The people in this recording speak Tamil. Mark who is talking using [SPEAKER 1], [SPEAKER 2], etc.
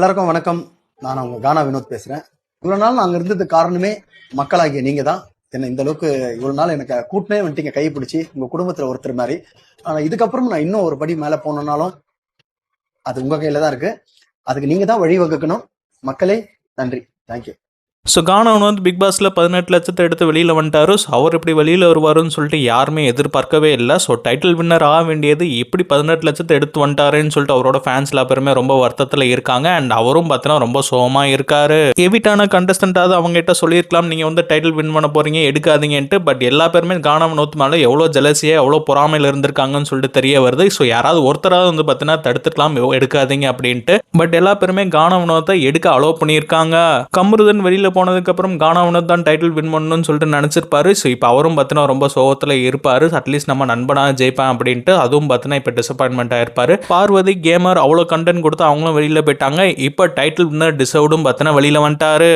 [SPEAKER 1] எல்லாருக்கும் வணக்கம். நான் உங்க கானா வினோத் பேசுறேன். இவ்வளவு நாள் நாங்க இருந்தது காரணமே மக்களாகிய நீங்க தான். என்ன இந்த அளவுக்கு இவ்வளவு நாள் எனக்கு கூட்டினே வந்துட்டீங்க கை பிடிச்சி உங்க குடும்பத்துல ஒருத்தர் மாதிரி. ஆனா இதுக்கப்புறம் நான் இன்னும் ஒரு படி மேல போனோம்னாலும் அது உங்க கையில தான் இருக்கு. அதுக்கு நீங்க தான் வழிவகுக்கணும். மக்களே நன்றி. தேங்க்யூ
[SPEAKER 2] ஸோ கானவன் வந்து பிக் பாஸில் பதினெட்டு லட்சத்தை எடுத்து வெளியில் வந்துட்டாரு. ஸோ அவர் இப்படி வெளியில் வருவாருன்னு சொல்லிட்டு யாருமே எதிர்பார்க்கவே இல்லை. ஸோ டைட்டில் வின்னர் ஆக வேண்டியது எப்படி பதினெட்டு லட்சத்தை எடுத்து வந்துட்டாருன்னு சொல்லிட்டு அவரோட ஃபேன்ஸ் பேருமே ரொம்ப வருத்தத்தில் இருக்காங்க. அண்ட் அவரும் பார்த்தீங்கன்னா ரொம்ப சோகமாக இருக்காரு. எவிட்டான கண்டஸ்டன்ட்டாவது அவங்ககிட்ட சொல்லியிருக்கலாம். நீங்கள் வந்து டைட்டில் வின் பண்ண போகிறீங்க எடுக்காதீங்கன்ட்டு. பட் எல்லா பேருமே கானவன் ஒத்து மேலே எவ்வளோ ஜலசியாக எவ்வளோ பொறாமையில் இருந்திருக்காங்கன்னு சொல்லிட்டு தெரிய வருது. ஸோ யாராவது ஒருத்தராவது வந்து பார்த்தீங்கன்னா தடுத்துக்கலாம் எடுக்காதீங்க அப்படின்ட்டு. பட் எல்லா பேருமே கானவனத்தை எடுக்க அலோவ் பண்ணியிருக்காங்க. கமருதன் வெளியில் போனதுக்கப்புறம் கானவனத் தான் டைட்டில் வின் பண்ணணும்னு சொல்லிட்டு நினச்சிருப்பாரு. ஸோ இப்போ அவரும் பார்த்தீங்கன்னா ரொம்ப சோகத்தில் இருப்பார். அட்லீஸ்ட் நம்ம நண்பனாக ஜெயிப்பேன் அப்படின்ட்டு அதுவும் பார்த்தீங்கன்னா இப்போ டிசப்பாயின்மெண்ட் ஆயிருப்பாரு. பார்வதி கேமர் அவ்வளோ கண்டென்ட் கொடுத்து அவங்களும் வெளியில் போயிட்டாங்க. இப்போ டைட்டில் வின்னர் டிசர்வ்டும் பார்த்தீங்கன்னா வெளியில் வந்துட்டாரு.